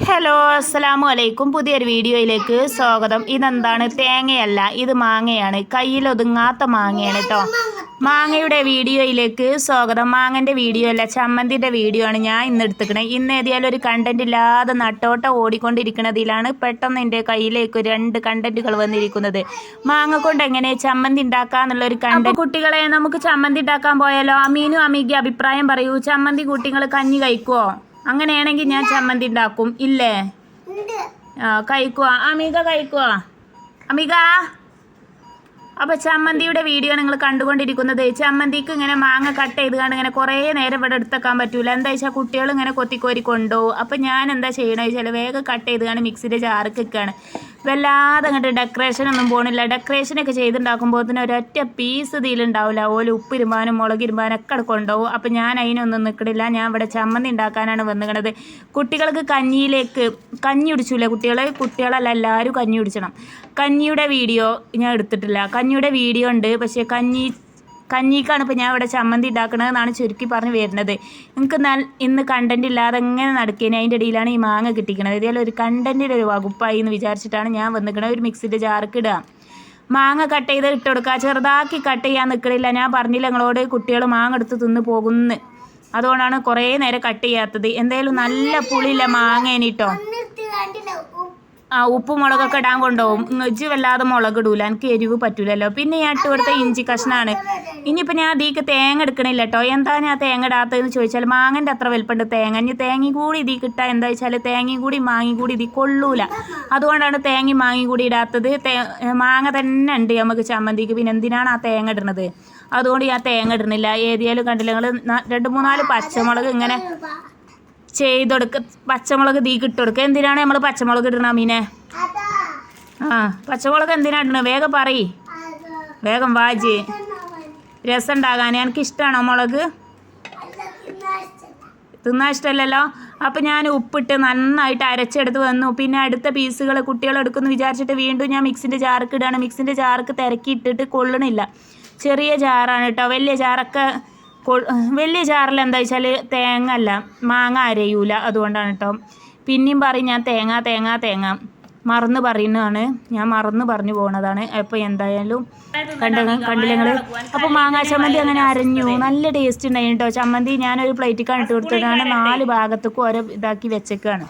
Hello അസ്സലാമു അലൈക്കും പുതിയൊരു വീഡിയോയിലേക്ക് സ്വാഗതം. ഇതെന്താണ്? തേങ്ങയല്ല ഇത് മാങ്ങയാണ്. കയ്യിൽ ഒതുങ്ങാത്ത മാങ്ങയാണ് കേട്ടോ മാങ്ങയുടെ വീഡിയോയിലേക്ക് സ്വാഗതം. മാങ്ങന്റെ വീഡിയോ അല്ല ചമ്മന്തിന്റെ വീഡിയോ ആണ് ഞാൻ ഇന്ന് എടുത്തിരിക്കുന്നത് ഇന്ന് ഏതായാലും ഒരു കണ്ടന്റ് ഇല്ലാതെ നട്ടോട്ട ഓടിക്കൊണ്ടിരിക്കുന്നതിലാണ് പെട്ടെന്ന് എന്റെ കയ്യിലേക്ക് രണ്ട് കണ്ടന്റുകൾ വന്നിരിക്കുന്നത്. മാങ്ങ കൊണ്ട് എങ്ങനെ ചമ്മന്തി ഉണ്ടാക്കാന്നുള്ള ഒരു കണ്ടന്റ് കുട്ടികളെ നമുക്ക് ചമ്മന്തി ഉണ്ടാക്കാൻ പോയാലോ? അമീനും അമീക്ക് അഭിപ്രായം പറയൂ. ചമ്മന്തി കുട്ടികൾ കഞ്ഞി കഴിക്കുവോ? അങ്ങനെയാണെങ്കിൽ ഞാൻ ചമ്മന്തി ഉണ്ടാക്കും. ഇല്ലേ? ആ കഴിക്കുവാ. അമിക കഴിക്കുക അമിക? അപ്പൊ ചമ്മന്തിയുടെ വീഡിയോ നിങ്ങൾ കണ്ടുകൊണ്ടിരിക്കുന്നത്. ചമ്മന്തിക്ക് ഇങ്ങനെ മാങ്ങ കട്ട് ചെയ്ത് കണ്ട് ഇങ്ങനെ കുറേ നേരം ഇവിടെ എടുത്തേക്കാൻ പറ്റൂല. എന്താ വെച്ചാൽ കുട്ടികൾ ഇങ്ങനെ കൊത്തിക്കോരി കൊണ്ടുപോകും അപ്പം ഞാൻ എന്താ ചെയ്യണമെന്ന് വെച്ചാൽ വേഗം കട്ട് ചെയ്ത് കണ്ട് മിക്സിന്റെ ജാർക്ക് വെക്കുകയാണ് വല്ലാതെ അങ്ങോട്ട് ഡെക്കറേഷൻ ഒന്നും പോണില്ല. ഡെക്കറേഷനൊക്കെ ചെയ്തുണ്ടാക്കുമ്പോൾ തന്നെ ഒരൊറ്റ പീസ് ഇതിലുണ്ടാവില്ല ഓൽ ഉപ്പിരുമ്പാനും മുളകിരുമ്പാനും ഒക്കെ കൊണ്ടുപോകും അപ്പം ഞാൻ അതിനൊന്നും നിൽക്കണില്ല ഞാൻ ഇവിടെ ചമ്മന്തി ഉണ്ടാക്കാനാണ് വന്നിക്കണത്. കുട്ടികൾക്ക് കഞ്ഞിയിലേക്ക് കഞ്ഞി കുടിച്ചില്ല കുട്ടികൾ കുട്ടികളല്ല എല്ലാവരും കഞ്ഞി കുടിച്ചണം. കഞ്ഞിയുടെ വീഡിയോ ഞാൻ എടുത്തിട്ടില്ല. കഞ്ഞിയുടെ വീഡിയോ ഉണ്ട്. പക്ഷേ കഞ്ഞി കഞ്ഞിക്കാണ് ഇപ്പോൾ ഞാൻ ഇവിടെ ചമ്മന്തി ഉണ്ടാക്കണതെന്നാണ് ചുരുക്കി പറഞ്ഞ് വരുന്നത്. നിങ്ങൾക്ക് ഇന്ന് കണ്ടന്റ് ഇല്ലാതെ എങ്ങനെ നടക്കേനെ? അതിന്റെ ഇടയിലാണ് ഈ മാങ്ങ കിട്ടിക്കണത്. ഇതേ ഒരു കണ്ടന്റിന്റെ ഒരു വകുപ്പായി എന്ന് വിചാരിച്ചിട്ടാണ് ഞാൻ വന്നിക്കണത് ഒരു മിക്സിന്റെ ജാർക്ക് ഇടുക മാങ്ങ കട്ട് ചെയ്ത് ഇട്ട് കൊടുക്കുക ചെറുതാക്കി കട്ട് ചെയ്യാൻ നിൽക്കണില്ല ഞാൻ പറഞ്ഞില്ല നിങ്ങളോട് കുട്ടികൾ മാങ്ങ എടുത്ത് തിന്ന് പോകുന്നു. അതുകൊണ്ടാണ് കുറേ നേരം കട്ട് ചെയ്യാത്തത്. എന്തായാലും നല്ല പുളിയില്ല മാങ്ങേനിട്ടോ ആ ഉപ്പ് മുളകൊക്കെ ഇടാൻ കൊണ്ടുപോകും. ഇജ്ജ് വല്ലാതെ മുളക് ഇടൂല. എനിക്ക് എരിവ് പറ്റൂലല്ലോ. പിന്നെ ഞാൻ ഇട്ട് കൊടുത്ത ഇഞ്ചി കഷ്ണാണ്. ഇനിയിപ്പോൾ ഞാൻ അതിലേക്ക് തേങ്ങ എടുക്കണില്ല കേട്ടോ എന്താ ഞാൻ തേങ്ങ ഇടാത്തതെന്ന് ചോദിച്ചാൽ മാങ്ങന്റെ അത്ര വലുപ്പമുണ്ട് തേങ്ങ. ഇനി തേങ്ങ കൂടി ഇതി കിട്ടാൻ എന്താ വെച്ചാൽ തേങ്ങയും കൂടി മാങ്ങി കൂടി ഇതി കൊള്ളൂല. അതുകൊണ്ടാണ് തേങ്ങയും മാങ്ങി കൂടി ഇടാത്തത്. മാങ്ങ തന്നെ ഉണ്ട് നമുക്ക് ചമ്മന്തിക്ക്. പിന്നെ എന്തിനാണ് ആ തേങ്ങ ഇടുന്നത്? അതുകൊണ്ട് ഞാൻ തേങ്ങ ഇടുന്നില്ല. ഏതിയാലും കണ്ടില്ല നിങ്ങൾ രണ്ട് മൂന്നാൽ പച്ചമുളക് ഇങ്ങനെ ചെയ്തൊടുക്ക പച്ചമുളക് തീ കിട്ടുകൊടുക്കുക എന്തിനാണ് നമ്മൾ പച്ചമുളക് ഇടണ മീനെ? ആ പച്ചമുളക് എന്തിനാ ഇടണത് വേഗം പറയ്. വേഗം വാജ്. രസം ഉണ്ടാകാൻ എനിക്ക് ഇഷ്ടമാണോ മുളക് തിന്നാൻ ഇഷ്ടമല്ലല്ലോ അപ്പം ഞാൻ ഉപ്പിട്ട് നന്നായിട്ട് അരച്ചെടുത്ത് വന്നു. പിന്നെ അടുത്ത പീസുകൾ കുട്ടികൾ എടുക്കുന്നു വിചാരിച്ചിട്ട് വീണ്ടും ഞാൻ മിക്സിന്റെ ജാർക്ക് ഇടുകയാണ് മിക്സിന്റെ ജാർക്ക് തിരക്കി ഇട്ടിട്ട് കൊള്ളണില്ല. ചെറിയ ജാറാണ് കേട്ടോ. വലിയ ജാറൊക്കെ കൊ- വലിയ ചാറിൽ എന്താ വെച്ചാൽ തേങ്ങ അല്ല മാങ്ങ അരയൂല അതുകൊണ്ടാണ് കേട്ടോ പിന്നെയും പറയും ഞാൻ തേങ്ങ തേങ്ങ തേങ്ങ. മറന്ന് പറയുന്നതാണ്. ഞാൻ മറന്ന് പറഞ്ഞു പോണതാണ്. അപ്പോൾ എന്തായാലും കണ്ട കണ്ടില്ല നിങ്ങൾ അപ്പോൾ മാങ്ങാ ചമ്മന്തി അങ്ങനെ അരഞ്ഞു. നല്ല ടേസ്റ്റ് ഉണ്ടായിരുന്നു കേട്ടോ ചമ്മന്തി ഞാനൊരു പ്ലേറ്റിൽ ഇട്ട് കൊടുത്തതാണ്. നാല് ഭാഗത്തേക്കും ഓരോ ഇതാക്കി വെച്ചേക്കാണ്.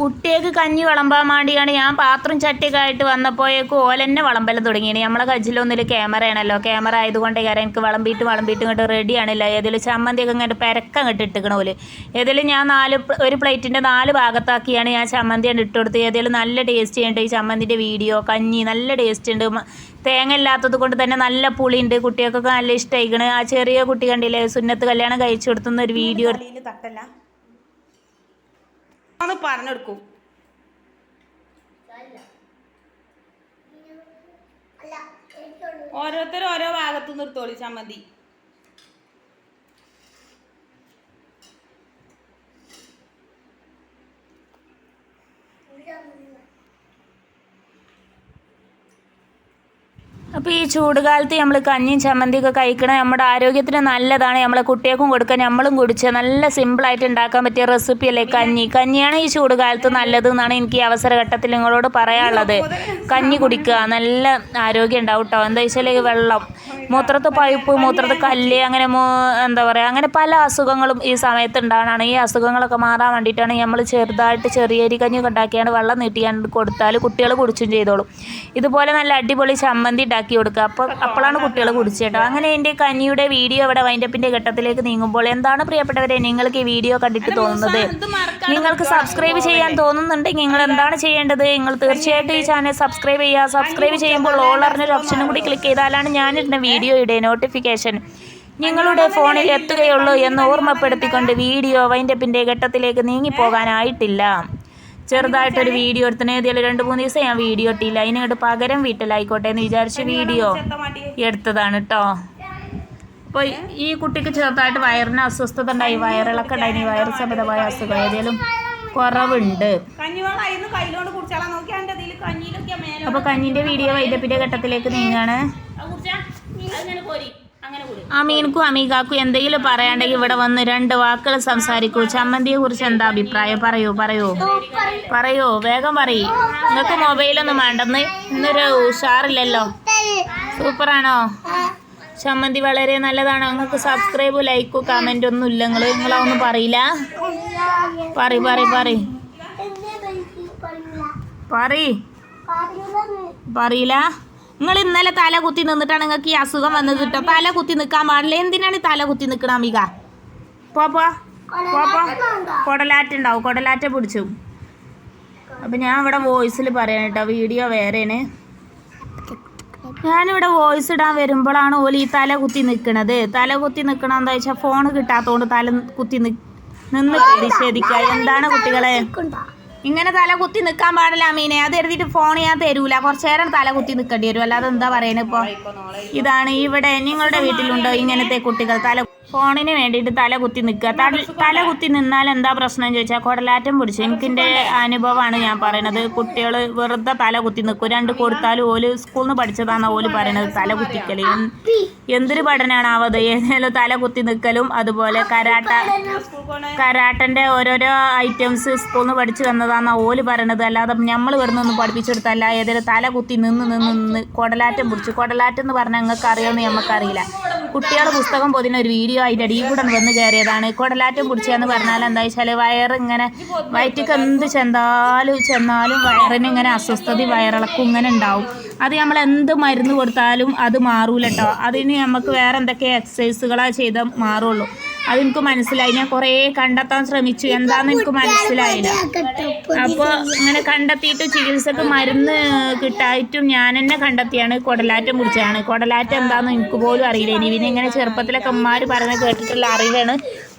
കുട്ടികൾക്ക് കഞ്ഞി വിളമ്പാൻ വേണ്ടിയാണ് ഞാൻ പാത്രം ചട്ടിയൊക്കെ ആയിട്ട് വന്നപ്പോഴേക്കും ഓലെന്നെ വിളമ്പലം തുടങ്ങിയാണ് നമ്മളെ കജിലൊന്നിൽ ക്യാമറ ആണല്ലോ. ക്യാമറ ആയതുകൊണ്ട് കാരണം എനിക്ക് വിളമ്പിയിട്ട് വിളമ്പിയിട്ട് ഇങ്ങോട്ട് റെഡി ആണില്ല. ഏതെങ്കിലും ചമ്മന്തിയൊക്കെ ഇങ്ങോട്ട് പെരക്കം ഇങ്ങോട്ട് ഇട്ടിക്കണ പോലെ ഏതെങ്കിലും ഞാൻ നാല് ഒരു പ്ലേറ്റിന്റെ നാല് ഭാഗത്താക്കിയാണ് ഞാൻ ചമ്മന്തി ഇട്ട് കൊടുത്ത് ഏതെങ്കിലും നല്ല ടേസ്റ്റ് ഉണ്ട് ഈ ചമ്മന്തിന്റെ വീഡിയോ കഞ്ഞി നല്ല ടേസ്റ്റ് ഉണ്ട്. തേങ്ങ ഇല്ലാത്തത് കൊണ്ട് തന്നെ നല്ല പുളിയുണ്ട്. കുട്ടികൾക്കൊക്കെ നല്ല ഇഷ്ടമായിക്കണ് ആ ചെറിയ കുട്ടി കണ്ടില്ലേ സുന്നത്ത് കല്യാണം കഴിച്ചു കൊടുത്തുന്ന ഒരു വീഡിയോ തട്ടല്ല. ഒന്ന് പറഞ്ഞെടുക്കും. ഓരോരുത്തരും ഓരോ ഭാഗത്തു നിർത്തോളി ചമ്മന്തി അപ്പോൾ ഈ ചൂടുകാലത്ത് നമ്മൾ കഞ്ഞിയും ചമ്മന്തിയൊക്കെ കഴിക്കണം നമ്മുടെ ആരോഗ്യത്തിന് നല്ലതാണ്. നമ്മളെ കുട്ടികൾക്കും കൊടുക്കാൻ നമ്മളും കുടിച്ച് നല്ല സിമ്പിളായിട്ട് ഉണ്ടാക്കാൻ പറ്റിയ റെസിപ്പി അല്ലേ കഞ്ഞി? കഞ്ഞിയാണ് ഈ ചൂടുകാലത്ത് നല്ലത് എന്നാണ് എനിക്ക് ഈ അവസരഘട്ടത്തിൽ നിങ്ങളോട് പറയാനുള്ളത്. കഞ്ഞി കുടിക്കുക നല്ല ആരോഗ്യം ഉണ്ടാവും കേട്ടോ എന്താ വെച്ചാൽ വെള്ളം മൂത്രത്ത് പഴുപ്പ് മൂത്രത്ത് കല്ല് അങ്ങനെ എന്താ പറയുക അങ്ങനെ പല അസുഖങ്ങളും ഈ സമയത്ത് ഉണ്ടാവണതാണ് ഈ അസുഖങ്ങളൊക്കെ മാറാൻ വേണ്ടിയിട്ടാണ് നമ്മൾ ചെറുതായിട്ട് ചെറിയരി കഞ്ഞി ഉണ്ടാക്കിയാണ് വെള്ളം നീട്ടിയാണ്ട് കൊടുത്താൽ കുട്ടികൾ കുടിച്ചും ചെയ്തോളും. ഇതുപോലെ നല്ല അടിപൊളി ചമ്മന്തി ഉണ്ടാക്കി കൊടുക്കുക. അപ്പോൾ അപ്പോഴാണ് കുട്ടികൾ കുടിച്ചേട്ടോ അങ്ങനെ എന്റെ കഞ്ഞിയുടെ വീഡിയോ ഇവിടെ വൈൻഡപ്പിന്റെ ഘട്ടത്തിലേക്ക് നീങ്ങുമ്പോൾ എന്താണ് പ്രിയപ്പെട്ടവരെ നിങ്ങൾക്ക് ഈ വീഡിയോ കണ്ടിട്ട് തോന്നുന്നത്? നിങ്ങൾക്ക് സബ്സ്ക്രൈബ് ചെയ്യാൻ തോന്നുന്നുണ്ടെങ്കിൽ നിങ്ങൾ എന്താണ് ചെയ്യേണ്ടത്? നിങ്ങൾ തീർച്ചയായിട്ടും ഈ ചാനൽ സബ്സ്ക്രൈബ് ചെയ്യുക. സബ്സ്ക്രൈബ് ചെയ്യുമ്പോൾ ഓൾ അറിഞ്ഞൊരു ഓപ്ഷനും കൂടി ക്ലിക്ക് ചെയ്താലാണ് ഞാനിടുന്ന വീഡിയോയുടെ നോട്ടിഫിക്കേഷൻ നിങ്ങളുടെ ഫോണിൽ എത്തുകയുള്ളൂ എന്ന് ഓർമ്മപ്പെടുത്തിക്കൊണ്ട് വീഡിയോ വൈൻഡപ്പിന്റെ ഘട്ടത്തിലേക്ക് നീങ്ങിപ്പോകാനായിട്ടില്ല. ചെറുതായിട്ടൊരു വീഡിയോ എടുത്തിന് ഏതെങ്കിലും രണ്ട് മൂന്ന് ദിവസം ഞാൻ വീഡിയോ ഇട്ടില്ല. അതിനങ്ങോട്ട് പകരം വീട്ടിലായിക്കോട്ടെ എന്ന് വിചാരിച്ച് വീഡിയോ എടുത്തതാണ് കേട്ടോ അപ്പോൾ ഈ കുട്ടിക്ക് ചെറുതായിട്ട് വയറിന് അസ്വസ്ഥത ഉണ്ടായി വയറിളക്കം ഉണ്ടായി വയറ് സംബന്ധമായ അസുഖം ഏതെങ്കിലും കുറവുണ്ട്. അപ്പൊ കഞ്ഞിന്റെ അപ്പോൾ കഞ്ഞിന്റെ വീഡിയോ വൈദ്യപ്പിന്റെ ഘട്ടത്തിലേക്ക് നീങ്ങാണ്. അമീൻക്കും അമീകാക്കും എന്തെങ്കിലും പറയാണ്ടെങ്കിൽ ഇവിടെ വന്ന് രണ്ട് വാക്കുകൾ സംസാരിക്കൂ. ചമ്മന്തിയെ കുറിച്ച് എന്താ അഭിപ്രായം? പറയൂ പറയൂ. പറയൂ. വേഗം പറയൂ. നിങ്ങൾക്ക് മൊബൈലൊന്നും വേണ്ടെന്ന് ഇന്നൊരു ഉഷാറില്ലല്ലോ. സൂപ്പറാണോ? ചമ്മന്തി വളരെ നല്ലതാണ്? നിങ്ങൾക്ക് സബ്സ്ക്രൈബ് ലൈക്ക് കമന്റ് ഒന്നും ഇല്ല നിങ്ങൾ നിങ്ങളൊന്നും പറയില്ല? പറ പറ പറ പറ പറയില്ല? നിങ്ങൾ ഇന്നലെ തല കുത്തി നിന്നിട്ടാണ് നിങ്ങൾക്ക് ഈ അസുഖം വന്നത് കേട്ടോ. തല കുത്തി നിൽക്കാൻ പാടില്ല. എന്തിനാണ് ഈ തല കുത്തി നിൽക്കണം അമിക പോപ്പോ പോ. ഉണ്ടാവും കൊടലാറ്റ കുടലാറ്റുണ്ടാവും കുടലാറ്റ പിടിച്ചു. അപ്പം ഞാൻ ഇവിടെ വോയിസിൽ പറയാൻ കേട്ടോ. വീഡിയോ വേറെയാണ്. ഞാനിവിടെ വോയിസ് ഇടാൻ വരുമ്പോഴാണ് ഓൽ ഈ തല കുത്തി നിൽക്കണത്. തല കുത്തി നിൽക്കണം എന്താ വെച്ചാൽ ഫോൺ കിട്ടാത്തതുകൊണ്ട് തല കുത്തി നിന്ന് പ്രതിഷേധിക്കുക. എന്താണ് കുട്ടികളെ? ഇങ്ങനെ തല കുത്തി നിൽക്കാൻ പാടില്ല മീനെ. അത് എഴുതിയിട്ട് ഫോൺ ഞാൻ തരൂല. കുറച്ചു നേരം തല കുത്തി നിൽക്കേണ്ടി വരും. അല്ലാതെ എന്താ പറയുന്നത് ഇപ്പോൾ ഇതാണ് ഇവിടെ നിങ്ങളുടെ വീട്ടിലുണ്ടോ ഇങ്ങനത്തെ കുട്ടികൾ? തല ഫോണിന് വേണ്ടിയിട്ട് തല കുത്തി നിൽക്കുക. തല- കുത്തി നിന്നാൽ എന്താ പ്രശ്നം ചോദിച്ചാൽ കുടലാറ്റം പിടിച്ചു. എനിക്കിന്റെ അനുഭവമാണ് ഞാൻ പറയുന്നത് കുട്ടികൾ വെറുതെ തല കുത്തി നിൽക്കും. രണ്ട് കൊടുത്താലും ഓൽ സ്കൂളിൽ നിന്ന് പഠിച്ചതാണ് ഓൽ പറയണത്. തല കുത്തിക്കൽ എന്തൊരു പഠനമാണ് ആവത് ഏതായാലും തല കുത്തി നിൽക്കലും അതുപോലെ കരാട്ട കരാട്ടന്റെ ഓരോരോ ഐറ്റംസ് സ്കൂളിൽ നിന്ന് പഠിച്ചു വന്നതാണ് ഓൽ പറയണത്. അല്ലാതെ നമ്മൾ വെറുതെ ഒന്നും പഠിപ്പിച്ചെടുത്തല്ല. ഏതായാലും തല കുത്തി നിന്ന് നിന്ന് നിന്ന് കുടലാറ്റം പിടിച്ചു. കുടലാറ്റം എന്ന് പറഞ്ഞാൽ നിങ്ങൾക്ക് അറിയാമെന്ന് നമുക്കറിയില്ല കുട്ടികൾ പുസ്തകം പൊതിന ഒരു വീഡിയോ അതിന്റെ അടിയിൽ കൂടെ വന്ന് കയറിയതാണ്. കുടലാറ്റം കുടിച്ചതെന്ന് പറഞ്ഞാൽ എന്താ വെച്ചാൽ വയറ് ഇങ്ങനെ വയറ്റിക്ക് എന്ത് ചെന്നാലും ചെന്നാലും വയറിന് ഇങ്ങനെ അസ്വസ്ഥത വയറിളക്കും ഇങ്ങനെ ഉണ്ടാവും. അത് നമ്മൾ എന്ത് മരുന്ന് കൊടുത്താലും അത് മാറൂല കേട്ടോ അതിന് നമുക്ക് വേറെ എന്തൊക്കെ എക്സസൈസുകളാണ് ചെയ്താൽ മാറുള്ളൂ. അതെനിക്ക് മനസ്സിലായി. ഞാൻ കുറേ കണ്ടെത്താൻ ശ്രമിച്ചു. എന്താന്ന് എനിക്ക് മനസ്സിലായില്ല. അപ്പോൾ ഇങ്ങനെ കണ്ടെത്തിയിട്ട് ചികിത്സക്ക് മരുന്ന് കിട്ടായിട്ടും ഞാൻ തന്നെ കണ്ടെത്തിയാണ്. കൊടലാറ്റം കുടിച്ചതാണ്. കൊടലാറ്റം എന്താണെന്ന് എനിക്ക് പോലും അറിയില്ല. ഇനി പിന്നെ ഇങ്ങനെ ചെറുപ്പത്തിലൊക്കെ അമ്മമാർ പറയുന്നത് കേട്ടിട്ടുള്ള അറിവാണ്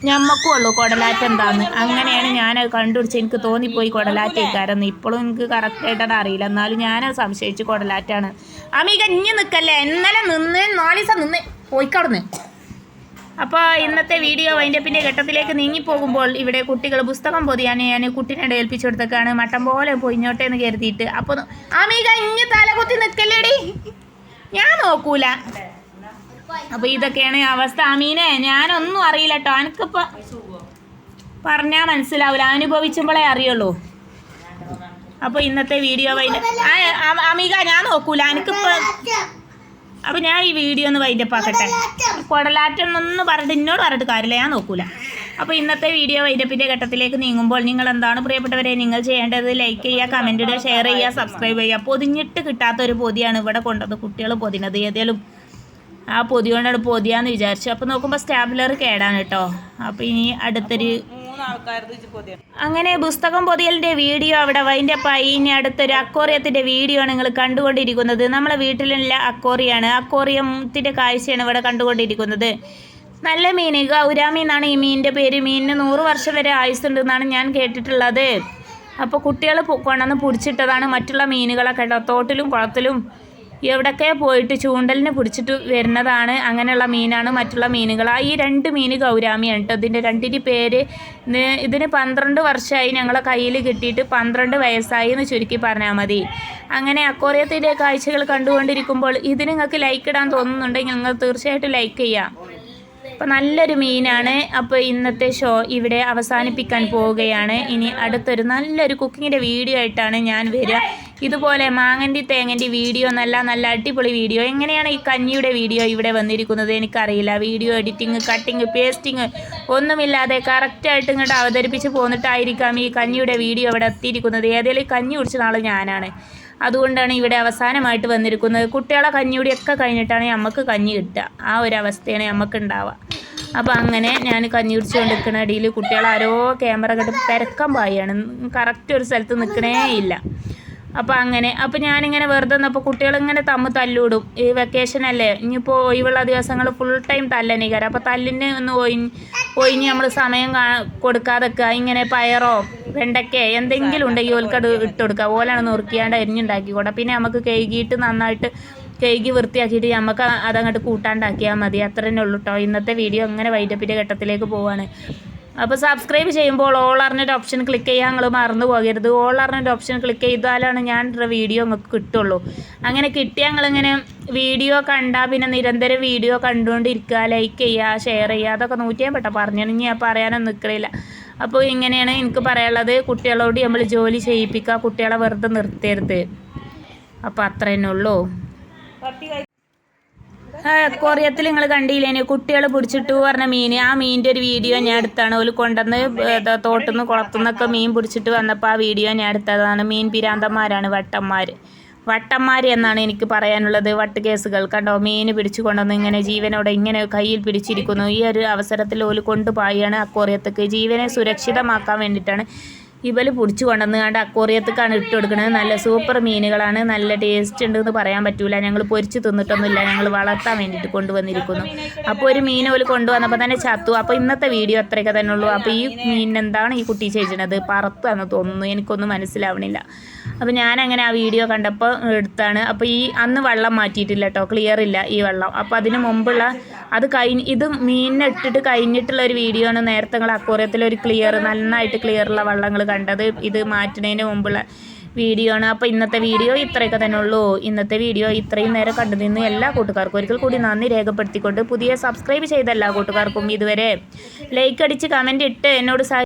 ഞമ്മക്കും ഉള്ളൂ കൊടലാറ്റം എന്താന്ന്. അങ്ങനെയാണ് ഞാനത് കണ്ടുപിടിച്ച് എനിക്ക് തോന്നിപ്പോയി കുടലാറ്റേക്കാരെന്ന്. ഇപ്പോഴും എനിക്ക് കറക്റ്റായിട്ടത് അറിയില്ല. എന്നാലും ഞാൻ സംശയിച്ച് കൊടലാറ്റാണ്. അമീക ഇഞ്ഞ് നിൽക്കല്ലേ ഇന്നലെ നിന്ന് നാല് ദിവസം നിന്ന്. പോയിക്കടന്ന്. അപ്പോൾ ഇന്നത്തെ വീഡിയോ വൈൻഡപ്പിന്റെ ഘട്ടത്തിലേക്ക് നീങ്ങിപ്പോകുമ്പോൾ ഇവിടെ കുട്ടികൾ പുസ്തകം പൊതിയാൻ ഞാൻ കുട്ടീനെ ഏൽപ്പിച്ചു കൊടുത്തേക്കാണ് മട്ടം പോലെ പൊയിഞ്ഞോട്ടെ എന്ന് കരുതിയിട്ട്. അപ്പോൾ അമീക തല തലകുത്തി നിൽക്കല്ലേടി ഞാൻ നോക്കൂല. അപ്പോൾ ഇതൊക്കെയാണ് അവസ്ഥ. അമീനെ ഞാനൊന്നും അറിയില്ല കേട്ടോ എനിക്കിപ്പോൾ പറഞ്ഞാൽ മനസ്സിലാവില്ല അനുഭവിച്ചുമ്പോഴേ അറിയുള്ളൂ. അപ്പോൾ ഇന്നത്തെ വീഡിയോ വൈൻഡ് അമീക ഞാൻ നോക്കൂല. എനിക്കിപ്പോൾ അപ്പൊ ഞാൻ ഈ വീഡിയോ ഒന്ന് വൈൻഡപ്പ് ആക്കട്ടെ. കുടലാറ്റം. ഒന്നും പറഞ്ഞിട്ട് എന്നോട് പറഞ്ഞിട്ട് കാര്യമില്ല ഞാൻ നോക്കൂല. അപ്പോൾ ഇന്നത്തെ വീഡിയോ വൈൻഡപ്പിന്റെ ഘട്ടത്തിലേക്ക് നീങ്ങുമ്പോൾ നിങ്ങൾ എന്താണ് പ്രിയപ്പെട്ടവരെ നിങ്ങൾ ചെയ്യേണ്ടത്? ലൈക്ക് ചെയ്യുക കമന്റ് ഇടുക ഷെയർ ചെയ്യുക സബ്സ്ക്രൈബ് ചെയ്യുക. പൊതിഞ്ഞിട്ട് കിട്ടാത്ത ഒരു പൊതിയാണ് ഇവിടെ കൊണ്ടത് കുട്ടികൾ പൊതിനത് ഏതേലും ആ പൊതി കൊണ്ടാണ് പൊതിയാന്ന് വിചാരിച്ചു. അപ്പോൾ നോക്കുമ്പോൾ സ്റ്റാബുലർ കേടാണ് കേട്ടോ. അപ്പോൾ ഇനി അടുത്തൊരു അങ്ങനെ പുസ്തകം പൊതിയലിന്റെ വീഡിയോ അവിടെ വൈൻഡപ്പായി ഇനി അടുത്തൊരു അക്കോറിയത്തിന്റെ വീഡിയോ ആണ് നിങ്ങൾ കണ്ടുകൊണ്ടിരിക്കുന്നത്. നമ്മളെ വീട്ടിലുള്ള അക്കോറിയാണ് അക്കോറിയത്തിന്റെ കാഴ്ചയാണ് ഇവിടെ കണ്ടുകൊണ്ടിരിക്കുന്നത്. നല്ല മീൻ. ഗൗരാമി എന്നാണ് ഈ മീനിന്റെ പേര്. മീനിന് നൂറ് വർഷം വരെ ആയുസ്സുണ്ടെന്നാണ് ഞാൻ കേട്ടിട്ടുള്ളത്. അപ്പോൾ കുട്ടികൾ കൊണ്ടുവന്ന് പിടിച്ചിട്ടതാണ് മറ്റുള്ള മീനുകളൊക്കെ തോട്ടിലും കുളത്തിലും എവിടൊക്കെ പോയിട്ട് ചൂണ്ടലിന് പിടിച്ചിട്ട് വരുന്നതാണ് അങ്ങനെയുള്ള മീനാണ് മറ്റുള്ള മീനുകൾ. ആ ഈ രണ്ട് മീൻ ഗൗരാമിയാണ് കേട്ടോ. ഇതിന്റെ രണ്ടിന്റെ പേര് ഇത് ഇതിന് പന്ത്രണ്ട് വർഷമായി ഞങ്ങളെ കയ്യിൽ കിട്ടിയിട്ട് പന്ത്രണ്ട് വയസ്സായി എന്ന് ചുരുക്കി പറഞ്ഞാൽ മതി. അങ്ങനെ അക്കോറിയത്തിന്റെ കാഴ്ചകൾ കണ്ടുകൊണ്ടിരിക്കുമ്പോൾ ഇത് നിങ്ങൾക്ക് ലൈക്ക് ഇടാൻ തോന്നുന്നുണ്ടെങ്കിൽ നിങ്ങൾ തീർച്ചയായിട്ടും ലൈക്ക് ചെയ്യാം. അപ്പോൾ നല്ലൊരു മീനാണ്. അപ്പോൾ ഇന്നത്തെ ഷോ ഇവിടെ അവസാനിപ്പിക്കാൻ പോവുകയാണ്. ഇനി അടുത്തൊരു നല്ലൊരു കുക്കിങ്ങിന്റെ വീഡിയോ ആയിട്ടാണ് ഞാൻ വരിക. ഇതുപോലെ മാങ്ങന്റെ തേങ്ങന്റെ വീഡിയോ നല്ല നല്ല അടിപൊളി വീഡിയോ. എങ്ങനെയാണ് ഈ കഞ്ഞിയുടെ വീഡിയോ ഇവിടെ വന്നിരിക്കുന്നത്? എനിക്കറിയില്ല. വീഡിയോ എഡിറ്റിങ് കട്ടിങ് പേസ്റ്റിങ് ഒന്നുമില്ലാതെ കറക്റ്റായിട്ട് ഇങ്ങോട്ട് അവതരിപ്പിച്ച് പോന്നിട്ടായിരിക്കാം ഈ കഞ്ഞിയുടെ വീഡിയോ ഇവിടെ എത്തിയിരിക്കുന്നത്. ഏതെങ്കിലും കഞ്ഞി കുടിച്ച നാൾ ഞാനാണ്. അതുകൊണ്ടാണ് ഇവിടെ അവസാനമായിട്ട് വന്നിരിക്കുന്നത്. കുട്ടികളെ കഞ്ഞിയുടെയൊക്കെ കഴിഞ്ഞിട്ടാണ് നമുക്ക് കഞ്ഞി കിട്ടുക. ആ ഒരു അവസ്ഥയാണ് നമുക്ക് ഉണ്ടാവുക അപ്പോൾ അങ്ങനെ ഞാൻ കഞ്ഞി കുടിച്ചുകൊണ്ട് നിൽക്കുന്ന അടിയിൽ കുട്ടികളാരോ ക്യാമറ കണ്ട് തിരക്കം പായാണ് കറക്റ്റ് ഒരു സ്ഥലത്ത് നിൽക്കണേ ഇല്ല. അപ്പോൾ അങ്ങനെ അപ്പോൾ ഞാനിങ്ങനെ വെറുതെ നിന്നപ്പോൾ കുട്ടികളിങ്ങനെ തമ്മ് തല്ലൂടും. ഈ വെക്കേഷൻ അല്ലേ? ഇനിയിപ്പോൾ ഒഴിവുള്ള ദിവസങ്ങൾ ഫുൾ ടൈം തല്ലനീകാരം അപ്പോൾ തല്ലിന് ഒന്ന് ഒഴിഞ്ഞ് ഒഴിഞ്ഞ് നമ്മൾ സമയം കാ കൊടുക്കാതൊക്കെ. ഇങ്ങനെ പയറോ വെണ്ടയ്ക്ക എന്തെങ്കിലും ഉണ്ടെങ്കിൽ ഓൽക്കത് ഇട്ട് കൊടുക്കുക ഓലാണ് നുറുക്കിയാണ്ട് അരിഞ്ഞുണ്ടാക്കിക്കോട്ടെ. പിന്നെ നമുക്ക് കഴുകിയിട്ട് നന്നായിട്ട് കഴുകി വൃത്തിയാക്കിയിട്ട് നമുക്ക് അതങ്ങോട്ട് കൂട്ടാണ്ടാക്കിയാൽ മതി. അത്ര ഉള്ളൂ കേട്ടോ ഇന്നത്തെ വീഡിയോ അങ്ങനെ വൈറ്റപ്പിന്റെ ഘട്ടത്തിലേക്ക് പോവാണ്. അപ്പോൾ സബ്സ്ക്രൈബ് ചെയ്യുമ്പോൾ ഓൾ അറിഞ്ഞൊരു ഓപ്ഷൻ ക്ലിക്ക് ചെയ്യാൻ നിങ്ങൾ മറന്നു പോകരുത്. ഓൾ അറിഞ്ഞൊരു ഓപ്ഷൻ ക്ലിക്ക് ചെയ്താലാണ് ഞാൻ വീഡിയോ നിങ്ങൾക്ക് കിട്ടുള്ളൂ. അങ്ങനെ കിട്ടിയാൽ നിങ്ങളിങ്ങനെ വീഡിയോ കണ്ടാൽ പിന്നെ നിരന്തരം വീഡിയോ കണ്ടുകൊണ്ടിരിക്കുക ലൈക്ക് ചെയ്യുക ഷെയർ ചെയ്യുക അതൊക്കെ നൂറ്റിയാൻ പെട്ട പറഞ്ഞു. ഇനി ഞാൻ പറയാനൊന്നും നിൽക്കണില്ല അപ്പോൾ ഇങ്ങനെയാണ് എനിക്ക് പറയാനുള്ളത്. കുട്ടികളോട് നമ്മൾ ജോലി ചെയ്യിപ്പിക്കുക കുട്ടികളെ വെറുതെ നിർത്തരുത്. അപ്പോൾ അത്ര തന്നെ ഉള്ളൂ പട്ടി കഴി കൊറിയത്തിൽ നിങ്ങൾ കണ്ടില്ലേ? കുട്ടികൾ പിടിച്ചിട്ട് പറഞ്ഞ മീൻ ആ മീനിന്റെ ഒരു വീഡിയോ ഞാൻ എടുത്താണ്. ഒരു കൊണ്ടുവന്ന് തോട്ടുനിന്ന് കുളത്തുനിന്നൊക്കെ മീൻ പിടിച്ചിട്ട് വന്നപ്പോൾ ആ വീഡിയോ ഞാൻ എടുത്തതാണ്. മീൻ പിരാന്തന്മാരാണ് വട്ടന്മാർ വട്ടന്മാർ എന്നാണ് എനിക്ക് പറയാനുള്ളത് വട്ട് കേസുകൾ കണ്ടോ? മീൻ പിടിച്ചു കൊണ്ടുവന്ന് ഇങ്ങനെ ജീവനോടെ ഇങ്ങനെ കയ്യിൽ പിടിച്ചിരിക്കുന്നു. ഈ ഒരു അവസരത്തിൽ ഓൽ കൊണ്ടുപോയാണ് അക്കോറിയത്തേക്ക് ജീവനെ സുരക്ഷിതമാക്കാൻ വേണ്ടിയിട്ടാണ് ഇവൽ പിടിച്ചു കൊണ്ടുവന്ന് കണ്ട് അക്കോറിയത്തേക്കാണ് ഇട്ട് കൊടുക്കുന്നത് നല്ല സൂപ്പർ മീനുകളാണ്. നല്ല ടേസ്റ്റ് ഉണ്ട് എന്ന് പറയാൻ പറ്റൂല. ഞങ്ങൾ പൊരിച്ച് തിന്നിട്ടൊന്നുമില്ല. ഞങ്ങൾ വളർത്താൻ വേണ്ടിയിട്ട് കൊണ്ടുവന്നിരിക്കുന്നു. അപ്പോൾ ഒരു മീൻ ഓൽ കൊണ്ടുവന്നപ്പോൾ തന്നെ ചത്തു. അപ്പോൾ ഇന്നത്തെ വീഡിയോ അത്രയൊക്കെ തന്നെ ഉള്ളൂ. അപ്പോൾ ഈ മീൻ എന്താണ് ഈ കുട്ടി ചെയ്യണത്? പറത്താന്ന് തോന്നുന്നു. എനിക്കൊന്നും മനസ്സിലാവണില്ല. അപ്പോൾ ഞാനങ്ങനെ ആ വീഡിയോ കണ്ടപ്പോൾ എടുത്താണ്. അപ്പോൾ ഈ അന്ന് വെള്ളം മാറ്റിയിട്ടില്ല കേട്ടോ ക്ലിയർ ഇല്ല ഈ വെള്ളം. അപ്പോൾ അതിന് മുമ്പുള്ള അത് കഴിഞ്ഞ് ഇത് മീനിനെ ഇട്ടിട്ട് കഴിഞ്ഞിട്ടുള്ള ഒരു വീഡിയോ ആണ് നേരത്തെ നിങ്ങൾ അക്വറിയത്തിൽ ഒരു ക്ലിയർ നന്നായിട്ട് ക്ലിയർ ഉള്ള വള്ളങ്ങൾ കണ്ടത്. ഇത് മാറ്റുന്നതിന് മുമ്പുള്ള വീഡിയോ ആണ്. അപ്പോൾ ഇന്നത്തെ വീഡിയോ ഇത്രയൊക്കെ തന്നെ ഉള്ളൂ. ഇന്നത്തെ വീഡിയോ ഇത്രയും നേരം കണ്ടു നിന്ന് എല്ലാ കൂട്ടുകാർക്കും ഒരിക്കൽ കൂടി നന്ദി രേഖപ്പെടുത്തിക്കൊണ്ട് പുതിയ സബ്സ്ക്രൈബ് ചെയ്ത എല്ലാ കൂട്ടുകാർക്കും ഇതുവരെ ലൈക്ക് അടിച്ച് കമന്റ് ഇട്ട് എന്നോട്